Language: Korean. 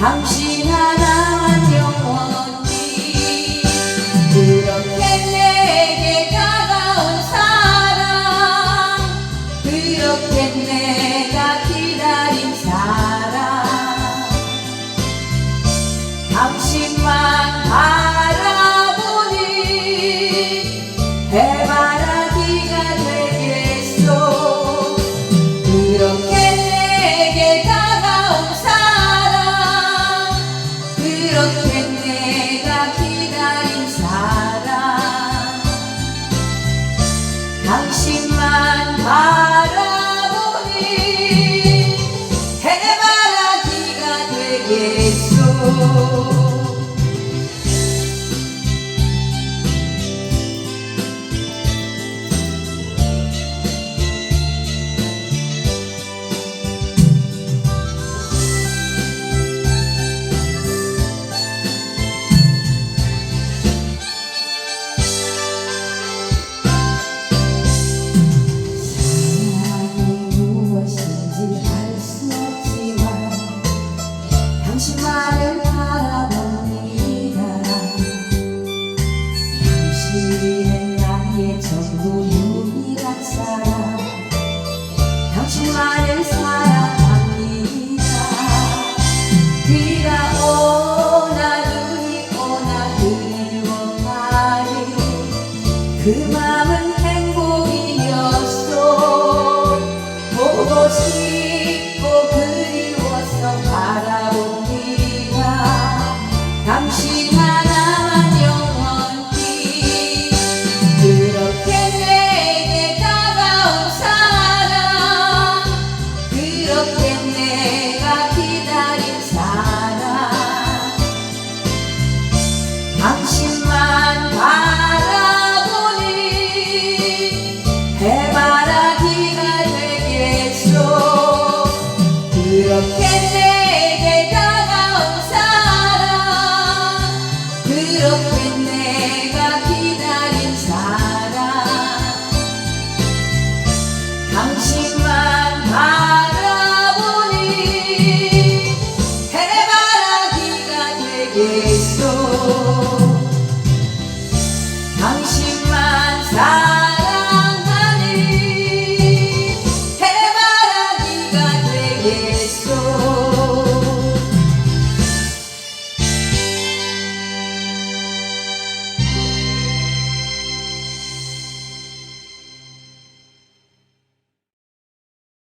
당신 당신은 나의 전부 유일한 사랑. 당신만을 사랑합니다. 네가 오나 눈이 오나 그대로 말해 그만 곁에 내가 기다린 사람. 당신만 바라보니 해바라기가 되겠소.